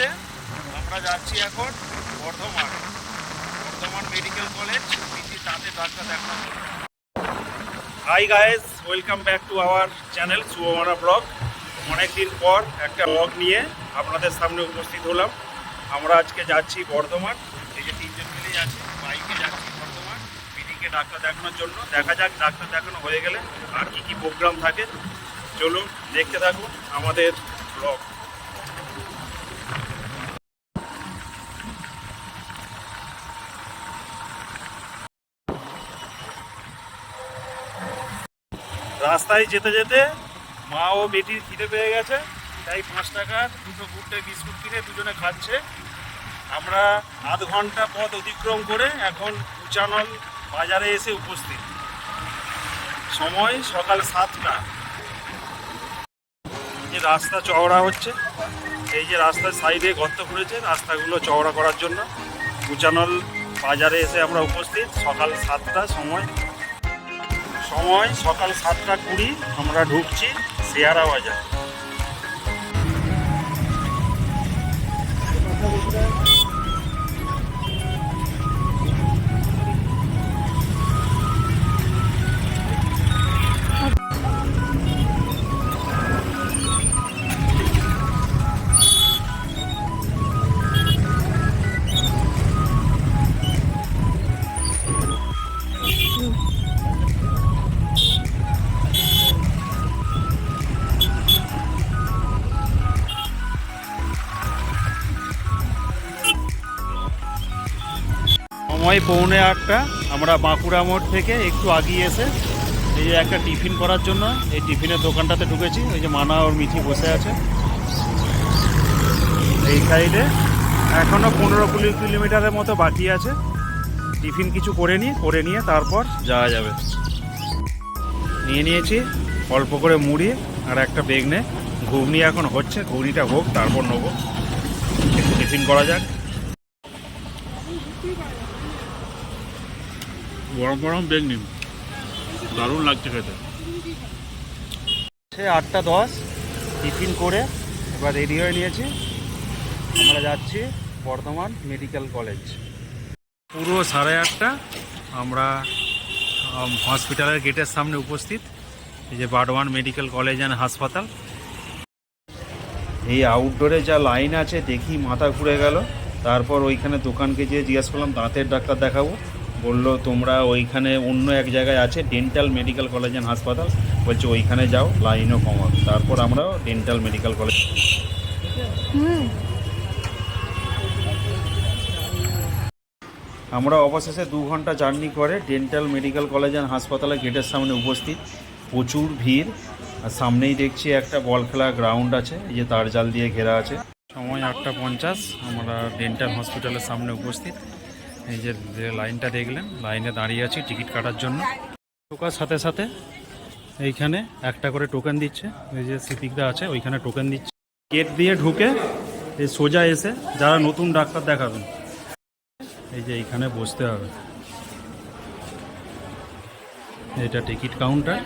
আছে। আমরা যাচ্ছি এখন Bardhaman Bardhaman medical college. PG তাতে ডাক্তার দেখানো hi guys welcome back to our channel সুবমারা blog অনেকদিন পর একটা ব্লগ নিয়ে আপনাদের সামনে উপস্থিত হলাম। আমরা আজকে যাচ্ছি বর্ধমান। এই যে তিনজন মিলে যাচ্ছি বাইকে যাচ্ছি বর্ধমান। পিডিকে ডাক্তার দেখানোর জন্য। দেখা যাক ডাক্তার দেখানো হয়ে গেলে আর কি কি প্রোগ্রাম থাকে। চলুন দেখতে থাকুন আমাদের ব্লগ রাস্তায় যেতে যেতে মা ও বেটির খিদে পেয়ে গেছে, তাই পাঁচ টাকার দুটো গুড়টে বিস্কুট কিনে দুজনে খাচ্ছে। আমরা আধ ঘণ্টা পথ অতিক্রম করে এখন উচানল বাজারে এসে উপস্থিত। সময় সকাল সাতটা। যে রাস্তা চওড়া হচ্ছে। এই যে রাস্তার সাইডে গর্ত করেছে রাস্তাগুলো চওড়া করার জন্য। উচানল বাজারে এসে আমরা উপস্থিত। সকাল সাতটা সময়। সময় সকাল সাতটা কুড়ি আমরা ঢুকছি শেয়ারা বাজার। সময় পৌনে আটটা। আমরা বাঁকুড়া মোড় থেকে একটু আগিয়ে এসে এই যে একটা টিফিন করার জন্য এই টিফিনের দোকানটাতে ঢুকেছি। ওই যে মানা ওর মিঠি বসে আছে। এই সাইডে এখনও পনেরো কুড়ি কিলোমিটারের মতো বাকি আছে। টিফিন কিছু করে নিই করে নিয়ে তারপর যাওয়া যাবে। নিয়ে নিয়েছি অল্প করে মুড়ি আর একটা বেগনে। ঘুগনি এখন হচ্ছে, ঘুগনিটা হোক, তারপর নেব। একটু টিফিন করা যাক। গরম গরম বেগ নিন দারুণ লাগছে খেতে। সে আটটা দশ টিফিন করে এবার রেডি হয়ে নিয়েছি। আমরা যাচ্ছি বর্ধমান মেডিকেল কলেজ। পুরো সাড়ে আটটা আমরা হসপিটালের গেটের সামনে উপস্থিত। এই যে বারওয়ান মেডিকেল কলেজ অ্যান্ড হাসপাতাল। এই আউটডোরে যা লাইন আছে দেখি মাথা ঘুরে গেল। তারপর ওইখানে দোকানকে যেয়ে জিজ্ঞেস করলাম দাঁতের ডাক্তার দেখাবো। বলল, তোমরা ওইখানে অন্য এক জায়গায় আছে ডেন্টাল মেডিকেল কলেজ অ্যান্ড হাসপাতাল বলছে, ওইখানে যাও লাইনও কমাও তারপর আমরা ডেন্টাল মেডিকেল কলেজ আমরা অবশেষে দু ঘণ্টা জার্নি করে ডেন্টাল মেডিকেল কলেজ অ্যান্ড হাসপাতালের গেটের সামনে উপস্থিত। প্রচুর ভিড়। আর সামনেই দেখছি একটা বল খেলা গ্রাউন্ড আছে, এই যে তার জাল দিয়ে ঘেরা আছে। সময় আটটা পঞ্চাশ, আমরা ডেন্টাল হসপিটালের সামনে উপস্থিত। এই যে লাইনটা দেখলেন, লাইনে দাঁড়িয়ে আছি টিকিট কাটার জন্য। ঢোকার সাথে সাথে এইখানে একটা করে টোকেন দিচ্ছে, এই যে সিপিকটা আছে, ওইখানে টোকেন দিচ্ছে। গেট দিয়ে ঢুকে এই সোজা এসে যারা নতুন ডাক্তার দেখাবেন, এই যে এইখানে বসতে হবে। এটা টিকিট কাউন্টার।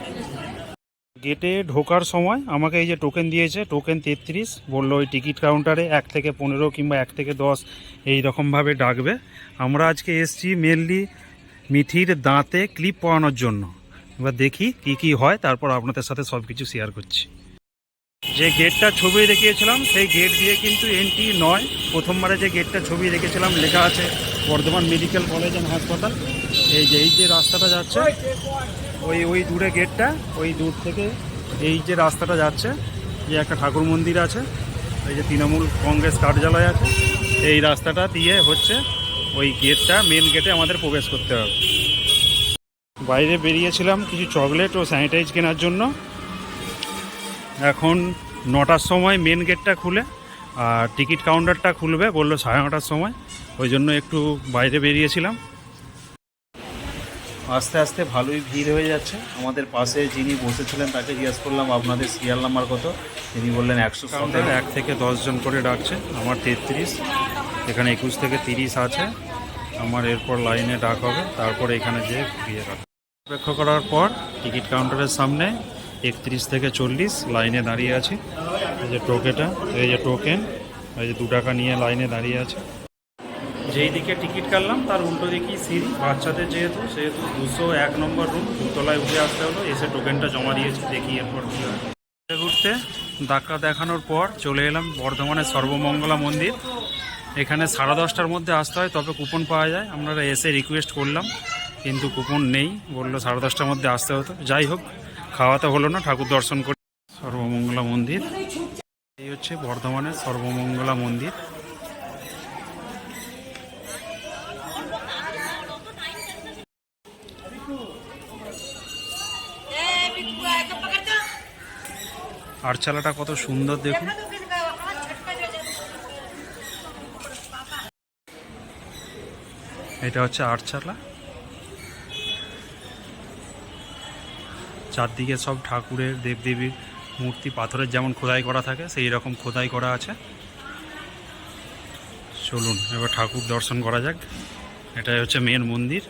গেটে ঢোকার সময় আমাকে এই যে টোকেন দিয়েছে টোকেন তেত্রিশ, বলল ওই টিকিট কাউন্টারে এক থেকে পনেরো কিংবা এক থেকে দশ এই রকমভাবে ডাকবে। আমরা আজকে এসছি মেনলি মিঠির দাঁতে ক্লিপ পরানোর জন্য। এবার দেখি কি কি হয়, তারপর আপনাদের সাথে সব কিছু শেয়ার করছি। যে গেটটা ছবি দেখিয়েছিলাম, সেই গেট দিয়ে কিন্তু এন্ট্রি নয়। প্রথমবারে যে গেটটা ছবি রেখেছিলাম লেখা আছে বর্ধমান মেডিকেল কলেজ অ্যান্ড হাসপাতাল এই যে এই যে রাস্তাটা যাচ্ছে, ওই ওই দূরে গেটটা, ওই দূর থেকে এই যে রাস্তাটা যাচ্ছে, যে একটা ঠাকুর মন্দির আছে, এই যে তৃণমূল কংগ্রেস কার্যালয় আছে, এই রাস্তাটা দিয়ে হচ্ছে ওই গেটটা মেন গেটে আমাদের প্রবেশ করতে হবে। বাইরে বেরিয়েছিলাম কিছু চকলেট ও স্যানিটাইজ কেনার জন্য। এখন নটার সময় মেন গেটটা খুলে, আর টিকিট কাউন্টারটা খুলবে বলল সাড়ে নটার সময়, ওই জন্য একটু বাইরে বেরিয়েছিলাম। আস্তে আস্তে ভালোই ভিড় হয়ে যাচ্ছে। আমাদের পাশে যিনি বসেছিলেন তাকে জিজ্ঞেস করলাম, আপনাদের সিরিয়াল নাম্বার কত? তিনি বললেন, একশো কাউন্টার এক থেকে দশজন করে ডাকছে। আমার তেত্রিশ, এখানে একুশ থেকে তিরিশ আছে। আমার এরপর লাইনে ডাক হবে, তারপর এখানে যে বিয়ে রাখ অপেক্ষা করার পর টিকিট কাউন্টারের সামনে একত্রিশ থেকে চল্লিশ লাইনে দাঁড়িয়ে আছি। এই যে টোকেটা এই যে টোকেন, এই যে দু টাকা নিয়ে লাইনে দাঁড়িয়ে আছে। যেই দিকে টিকিট কাটলাম, তার উল্টো দিকেই সিঁড়ি। বাচ্চাদের যেহেতু, সেহেতু দুশো এক নম্বর রুম দুতলায় উঠে আসতে হলো, এসে টোকেনটা জমা দিয়েছি, দেখি এরপর কী হয়। ঘুরতে ধাক্কা দেখানোর পর চলে এলাম বর্ধমানের সর্বমঙ্গলা মন্দির। এখানে সাড়ে দশটার মধ্যে আসতে হয়, তবে কুপন পাওয়া যায়। আমরা এসে রিকোয়েস্ট করলাম, কিন্তু কুপন নেই। বলল সাড়ে দশটার মধ্যে আসতে হতো। যাই হোক, খাওয়াতে হলো না, ঠাকুর দর্শন করে সর্বমঙ্গলা মন্দির। এই হচ্ছে বর্ধমানের সর্বমঙ্গলা মন্দির। আরচালাটা কত সুন্দর দেখুন। এটা হচ্ছে আটচালা চারদিকে সব ঠাকুরের, দেবদেবীর মূর্তি, পাথরের যেমন খোদাই করা থাকে, সেই রকম খোদাই করা আছে। চলুন, এবার ঠাকুর দর্শন করা যাক। এটাই হচ্ছে মেন মন্দির।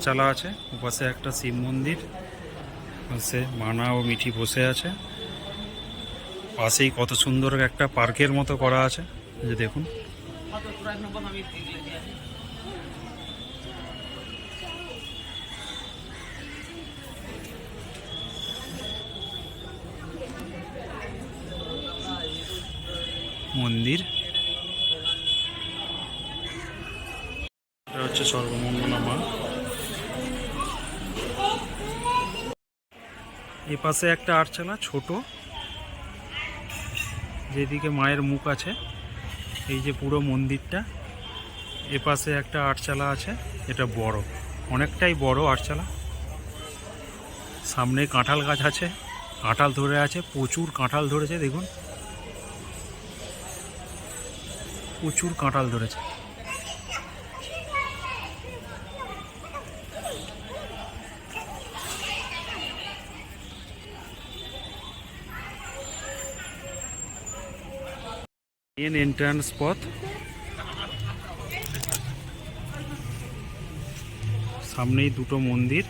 আটচালা আছে, ওপাশে একটা শিব মন্দির, পাশে মানা ও মিঠি বসে আছে। পাশেই কত সুন্দর একটা পার্কের মতো করা আছে যে দেখুন। মন্দির। এটা হচ্ছে সর্বমঙ্গলা মা এ পাশে একটা আটচালা ছোট। যেদিকে মায়ের মুখ আছে, এই যে পুরো মন্দিরটা, এ পাশে একটা আটচালা আছে, এটা বড়। অনেকটাই বড় আটচালা সামনে কাঁঠাল গাছ আছে, কাঁঠাল ধরে আছে, প্রচুর কাঁঠাল ধরেছে, দেখুন। প্রচুর কাঁঠাল ধরেছে। মেন এন্ট্রান্স পথ। সামনেই দুটো মন্দির।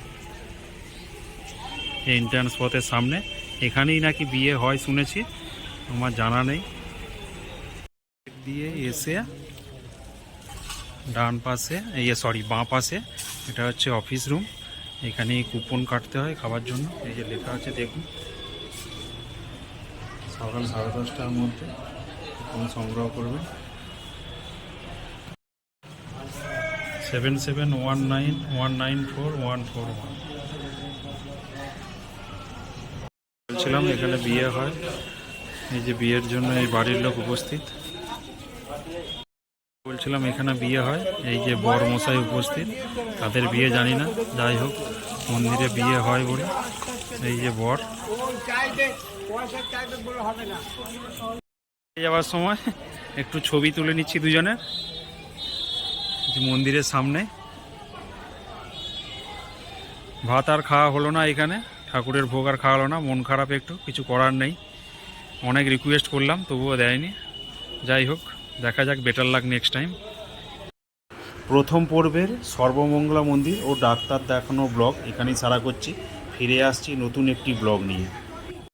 এন্ট্রান্স পথের সামনে। এখানেই নাকি বিয়ে হয় শুনেছি, আমার জানা নেই। দিয়ে এসে ডান পাশে ইয়ে সরি বাঁ পাশে, এটা হচ্ছে অফিস রুম এখানে কুপন কাটতে হয় খাবার জন্য। এই যে লেখা আছে, দেখুন। সকাল সাড়ে দশটার মধ্যে। সংগ্রহ করবেন seven seven one nine one nine four one four one বলছিলাম এখানে বিয়ে হয়। এই যে বিয়ের জন্য এই বাড়ির লোক উপস্থিত। বলছিলাম এখানে বিয়ে হয়। এই যে বর মশাই উপস্থিত। তাদের বিয়ে জানি না। যাই হোক, মন্দিরে বিয়ে হয় বলে। এই যে বর। যাওয়ার সময় একটু ছবি তুলে নিচ্ছি দুজনের। যে মন্দিরের সামনে। ভাত আর খাওয়া হলো না এখানে। ঠাকুরের ভোগ আর খাওয়া হলো না, মন খারাপ একটু, কিছু করার নেই। অনেক রিকোয়েস্ট করলাম, তবুও দেয়নি। যাই হোক, দেখা যাক বেটার লাগ নেক্সট টাইম প্রথম পর্বের সর্বমঙ্গলা মন্দির ও ডাক্তার দেখানো ব্লগ এখানেই সারা করছি। ফিরে আসছি নতুন একটি ব্লগ নিয়ে।